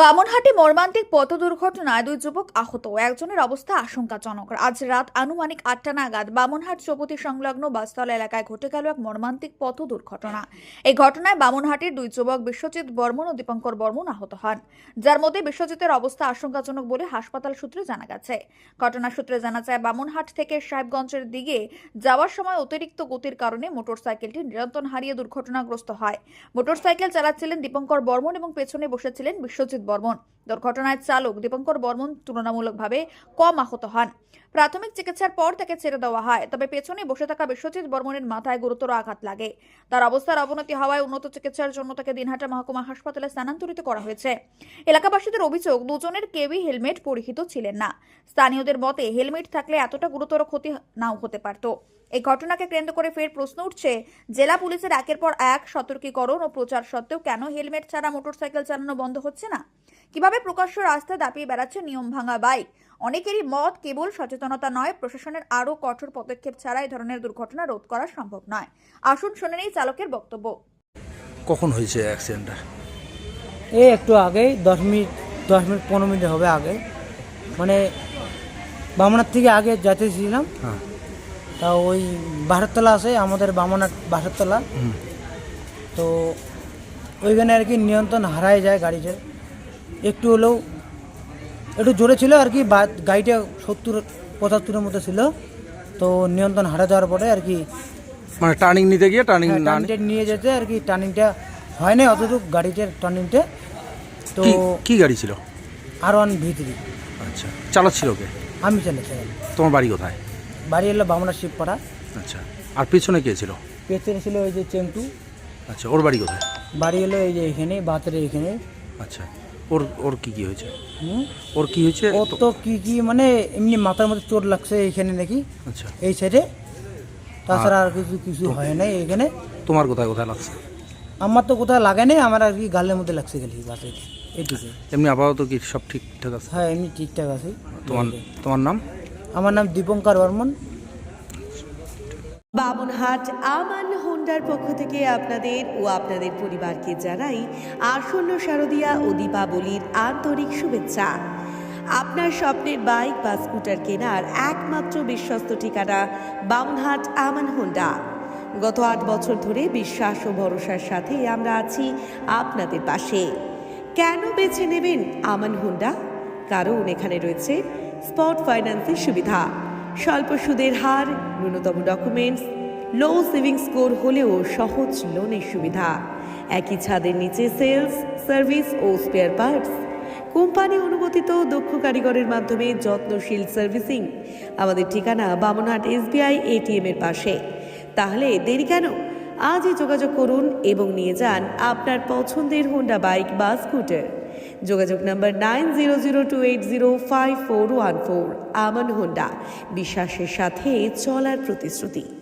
বামনহাটে মর্মান্তিক পথ দুর্ঘটনায় দুই যুবক আহত। একজনের অবস্থা আশঙ্কাজনক। আজ রাত আনুমানিক আটটা নাগাদ বামনহাট চৌপতি সংলগ্ন বাসতলা এলাকায় ঘটে গেল এক মর্মান্তিক পথ দুর্ঘটনা এই ঘটনায় বামনহাটের দুই যুবক বিশ্বজিৎ বর্মন ও দীপঙ্কর বর্মন আহত হন। যার মধ্যে বিশ্বজিতের অবস্থা আশঙ্কাজনক বলে হাসপাতাল সূত্রে জানা গেছে। ঘটনা সূত্রে জানা যায়, বামনহাট থেকে সাহেবগঞ্জের দিকে যাওয়ার সময় অতিরিক্ত গতির কারণে মোটরসাইকেলটি নিয়ন্ত্রণ হারিয়ে দুর্ঘটনাগ্রস্ত হয়। মোটরসাইকেল চালাচ্ছিলেন দীপঙ্কর বর্মন এবং পেছনে বসেছিলেন বিশ্বজিৎ বর্মন। দুর্ঘটনায় চালক দীপঙ্কর বর্মন তুলনামূলকভাবে কম আহত হন। প্রাথমিক চিকিৎসার পর তাকে ছেড়ে দেওয়া হয়, তবে পেছনে বসে থাকা বিশ্বজিৎ বর্মনের মাথায় গুরুতর আঘাত লাগে। তার অবস্থার অবনতি হওয়ায় উন্নত চিকিৎসার জন্য তাকে দিনহাটা মহকুমা হাসপাতালে স্থানান্তরিত করা হয়েছে। এলাকাবাসীদের অভিযোগ, দুজনের কেউই হেলমেট পরিহিত ছিলেন না। স্থানীয়দের মতে, হেলমেট থাকলে এতটা গুরুতর ক্ষতি নাও হতে পারত। এই ঘটনাকে কেন্দ্র করে ফের প্রশ্ন উঠছে, জেলা পুলিশের একের পর এক সতর্কীকরণ ও প্রচার সত্ত্বেও কেন হেলমেট ছাড়া মোটরসাইকেল চালানো বন্ধ হচ্ছে না? কীভাবে প্রকাশ্য রাস্তায় দাপিয়ে বেড়াচ্ছে নিয়ম ভাঙা বাইক? অনেকেরই মত কেবল সচেতনতা নয় প্রশাসনের আরও কঠোর পদক্ষেপ ছাড়া এই ধরনের দুর্ঘটনা রোধ করা সম্ভব নয়। আসুন শুনে নেই চালকের বক্তব্য। কখন হয়েছে অ্যাক্সিডেন্টটা এই একটু আগেই দশ মিনিট দশ মিনিট পনেরো মিনিট হবে আগে। মানে বামনার থেকে আগে যেতেছিলাম হ্যাঁ। তা ওই বাহারতলা আছে আমাদের বামনার বাহারতলা তো ওইখানে আর কি নিয়ন্ত্রণ হারায় যায় গাড়িতে। একটু হলেও একটু জোরে ছিল আর কি বা- গাড়িটা সত্তর পঁচাত্তরের মতো ছিল। তো নিয়ন্ত্রণ হারা যাওয়ার পরে আর কি মানে টার্নিং নিতে গিয়ে টার্নিং টার্নিংটা নিয়ে যেতে আর কি টার্নিংটা হয় না অতটুকু গাড়িটার টার্নিংটা তো কি গাড়ি ছিল? আর ওয়ান ভিতরি আচ্ছা চালাচ্ছিল কে? আমি চালাচ্ছি তোমার বাড়ি কোথায়? বাড়ি এলো বামনা শিবপাড়া। আচ্ছা আর পিছনে কে ছিল? পেছনে ছিল ওই যে চেংটু। আচ্ছা ওর বাড়ি কোথায়? বাড়ি এলো এই যে এখানে বাতের এখানে। আচ্ছা। ওর ওর কি কি হয়েছে? হুম? ওর কি হয়েছে? ও তো কি কি মানে এমনি মাথার মধ্যে চোট লাগছে এইখানে নাকি। আচ্ছা। এই সাইডে তাছাড়া আর কিছু কিছু হয় নাই এখানে তোমার কোথায় কোথায় লাগছে? আমার তো কোথাও লাগে নাই আমার আর কি গালের মধ্যে লাগছে গেলি বাসে এটুকু এমনি আপাতত কি সব ঠিকঠাক আছে? হ্যাঁ এমনি ঠিকঠাক আছে। তোমার তোমার নাম? আমার নাম দীপঙ্কর বর্মন। বামনহাট আমান হোন্ডার পক্ষ থেকে আপনাদের ও আপনাদের পরিবারকে জানাই আসন্ন শারদীয়া ও দীপাবলির আন্তরিক শুভেচ্ছা। আপনার স্বপ্নের বাইক বা স্কুটার কেনার একমাত্র বিশ্বস্ত ঠিকানা বামনহাট আমান হোন্ডা। গত আট বছর ধরে বিশ্বাস ও ভরসার সাথে আমরা আছি আপনাদের পাশে। কেন বেছে নেবেন আমান হোন্ডা? কারণ এখানে রয়েছে স্পট ফাইন্যান্সের সুবিধা। স্বল্প সুদের হার, ন্যূনতম ডকুমেন্টস লো সেভিং স্কোর হলেও সহজ লোনের সুবিধা। একই ছাদের নিচে সেলস সার্ভিস ও স্পেয়ার পার্টস কোম্পানি অনুমোদিত দক্ষ কারিগরের মাধ্যমে যত্নশীল সার্ভিসিং আমাদের ঠিকানা বামনহাট এসবিআই এটিএম এর পাশে। তাহলে দেরি কেন? আজই যোগাযোগ করুন এবং নিয়ে যান আপনার পছন্দের হোন্ডা বাইক বা স্কুটার যোগাযোগ number nine zero zero two eight zero five four one four Aman Honda বিশ্বাসের সাথে চলার প্রতিশ্রুতি।